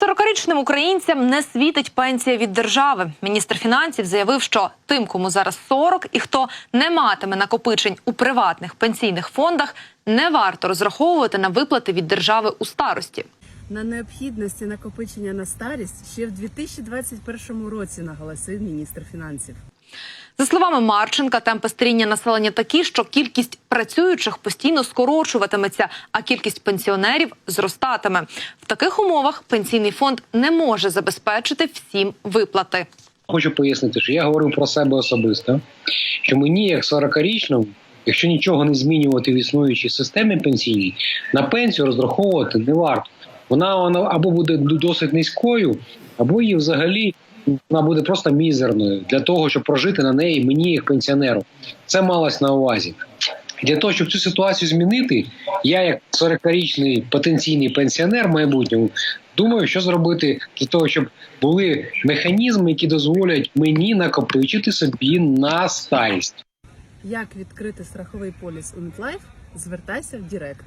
40-річним українцям не світить пенсія від держави. Міністр фінансів заявив, що тим, кому зараз 40 і хто не матиме накопичень у приватних пенсійних фондах, не варто розраховувати на виплати від держави у старості. На необхідності накопичення на старість ще в 2021 році наголосив міністр фінансів. За словами Марченка, темпи старіння населення такі, що кількість працюючих постійно скорочуватиметься, а кількість пенсіонерів зростатиме. В таких умовах пенсійний фонд не може забезпечити всім виплати. Хочу пояснити, що я говорив про себе особисто, що мені, як 40-річному, якщо нічого не змінювати в існуючій системі пенсійній, на пенсію розраховувати не варто. Вона, вона або буде досить низькою, або її взагалі вона буде просто мізерною для того, щоб прожити на неї мені як пенсіонеру. Це малось на увазі. Для того, щоб цю ситуацію змінити, я, як 40-річний потенційний пенсіонер в майбутньому, думаю, що зробити для того, щоб були механізми, які дозволять мені накопичити собі на старість. Як відкрити страховий поліс у MetLife? Звертайся в Директ.